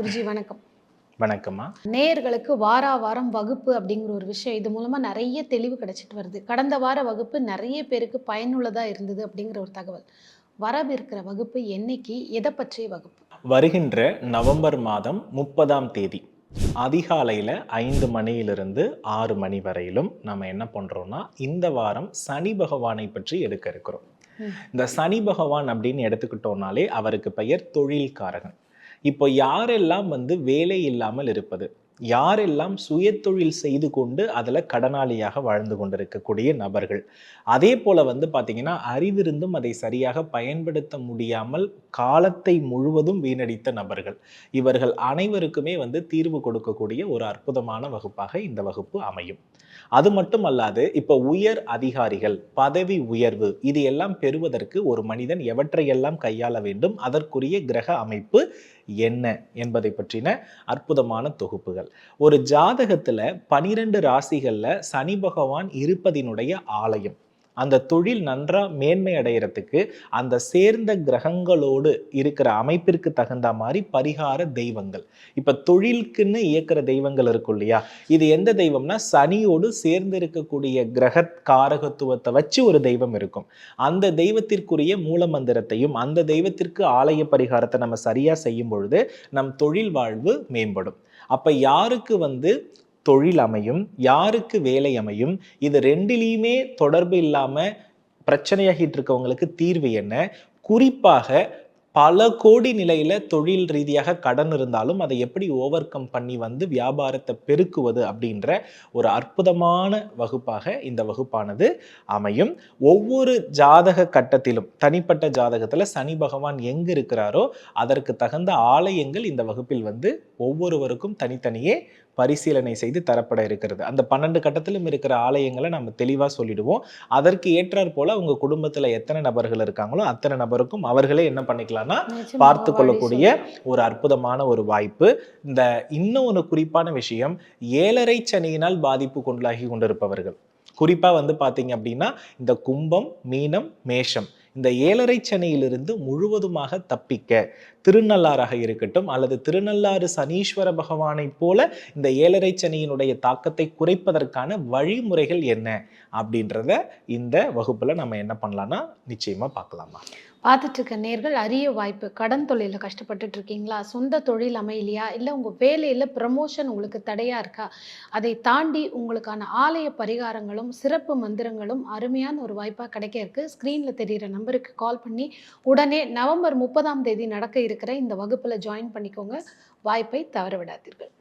வணக்கம். வணக்கம்மா. நேயர்களுக்கு வாரா வாரம் வகுப்பு அப்படிங்கிற ஒரு விஷயம் இது மூலமா நிறைய தெளிவு கிடைச்சிட்டு வருது. கடந்த வார வகுப்பு நிறைய பேருக்கு பயனுள்ளதா இருந்தது அப்படிங்கிற ஒரு தகவல். வரவிருக்கிற வகுப்பு என்னைக்கு எதை பற்றிய வகுப்பு? வருகின்ற நவம்பர் மாதம் முப்பதாம் தேதி அதிகாலையில் ஐந்து மணியிலிருந்து ஆறு மணி வரையிலும் நம்ம என்ன பண்ணுறோம்னா இந்த வாரம் சனி பகவானை பற்றி எடுக்க இருக்கிறோம். இந்த சனி பகவான் அப்படின்னு எடுத்துக்கிட்டோம்னாலே அவருக்கு பெயர் தொழில்காரகன். இப்போ யாரெல்லாம் வந்து வேலை இல்லாமல் இருப்பது? யாரெல்லாம் சுயத்தொழில் செய்து கொண்டு அதில் கடனாளியாக வாழ்ந்து கொண்டிருக்கக்கூடிய நபர்கள்? அதே போல் வந்து பார்த்தீங்கன்னா அறிவிருந்தும் அதை சரியாக பயன்படுத்த முடியாமல் காலத்தை முழுவதும் வீணடித்த நபர்கள். இவர்கள் அனைவருக்குமே வந்து தீர்வு கொடுக்கக்கூடிய ஒரு அற்புதமான வகுப்பாக இந்த வகுப்பு அமையும். அது மட்டும் அல்லாது இப்போ உயர் அதிகாரிகள் பதவி உயர்வு இது எல்லாம் பெறுவதற்கு ஒரு மனிதன் எவற்றையெல்லாம் கையாள வேண்டும்? அதற்குரிய கிரக அமைப்பு என்ன என்பதை பற்றின அற்புதமான தொகுப்புகள். ஒரு ஜாதகத்துல பனிரெண்டு ராசிகள்ல சனி பகவான் இருப்பதினுடைய ஆலயம். அந்த தொழில் நன்றாக மேன்மை அடைகிறதுக்கு அந்த சேர்ந்த கிரகங்களோடு இருக்கிற அமைப்பிற்கு தகுந்த மாதிரி பரிகார தெய்வங்கள். இப்போ தொழிலுக்குன்னு இயக்கிற தெய்வங்கள் இருக்கும் இல்லையா? இது எந்த தெய்வம்னா சனியோடு சேர்ந்து இருக்கக்கூடிய கிரக காரகத்துவத்தை வச்சு ஒரு தெய்வம் இருக்கும். அந்த தெய்வத்திற்குரிய மூல மந்திரத்தையும் அந்த தெய்வத்திற்கு ஆலய பரிகாரத்தை நம்ம சரியாக செய்யும் பொழுது நம் தொழில் வாழ்வு மேம்படும். அப்போ யாருக்கு வந்து தொழில் அமையும் யாருக்கு வேலை அமையும் இது ரெண்டிலையுமே தொடர்பு இல்லாமல் பிரச்சனையாகிட்டு இருக்கவங்களுக்கு தீர்வு என்ன? குறிப்பாக பல கோடி நிலையில தொழில் ரீதியாக கடன் இருந்தாலும் அதை எப்படி ஓவர் கம் பண்ணி வந்து வியாபாரத்தை பெருக்குவது அப்படின்ற ஒரு அற்புதமான வகுப்பாக இந்த வகுப்பானது அமையும். ஒவ்வொரு ஜாதக கட்டத்திலும் தனிப்பட்ட ஜாதகத்துல சனி பகவான் எங்க இருக்கிறாரோ அதற்கு தகுந்த ஆலயங்கள் இந்த வகுப்பில் வந்து ஒவ்வொருவருக்கும் தனித்தனியே பரிசீலனை செய்து தரப்பட இருக்கிறது. அந்த பன்னெண்டு கட்டத்திலும் இருக்கிற ஆலயங்களை நம்ம தெளிவா சொல்லிடுவோம். அதற்கு ஏற்றாற் போல உங்க குடும்பத்துல எத்தனை நபர்கள் இருக்காங்களோ அத்தனை நபருக்கும் அவர்களே என்ன பண்ணிக்கலாம்னா பார்த்து கொள்ளக்கூடிய. ஒரு அற்புதமான ஒரு வாய்ப்பு. இந்த இன்னும் ஒரு குறிப்பான விஷயம் ஏழரை சனியினால் பாதிப்பு கொண்டாகி கொண்டிருப்பவர்கள். குறிப்பா வந்து பாத்தீங்க அப்படின்னா இந்த கும்பம் மீனம் மேஷம். இந்த ஏழரை சனியிலிருந்து முழுவதுமாக தப்பிக்க திருநள்ளாறாக இருக்கட்டும் அல்லது திருநள்ளாறு சனீஸ்வர பகவானைப் போல இந்த ஏழரை சனியினுடைய தாக்கத்தை குறைப்பதற்கான வழிமுறைகள் என்ன அப்படின்றத இந்த வகுப்பில் நம்ம என்ன பண்ணலாம்னா நிச்சயமாக பார்க்கலாமா? பார்த்துட்ருக்க நேர்கள் அரிய வாய்ப்பு. கடன் தொழிலில் கஷ்டப்பட்டுட்டு இருக்கீங்களா சொந்த தொழில் அமையலையா? இல்லை உங்கள் வேலையில் ப்ரமோஷன் உங்களுக்கு தடையாக இருக்கா? அதை தாண்டி உங்களுக்கான ஆலய பரிகாரங்களும் சிறப்பு மந்திரங்களும் அருமையான ஒரு வாய்ப்பாக கிடைக்க இருக்கு ஸ்க்ரீனில் தெரிகிற நம்பருக்கு கால் பண்ணி உடனே நவம்பர் முப்பதாம் தேதி நடக்க இருக்கிற இந்த வகுப்பில் ஜாயின் பண்ணிக்கோங்க. வாய்ப்பை தவற விடாதீர்கள்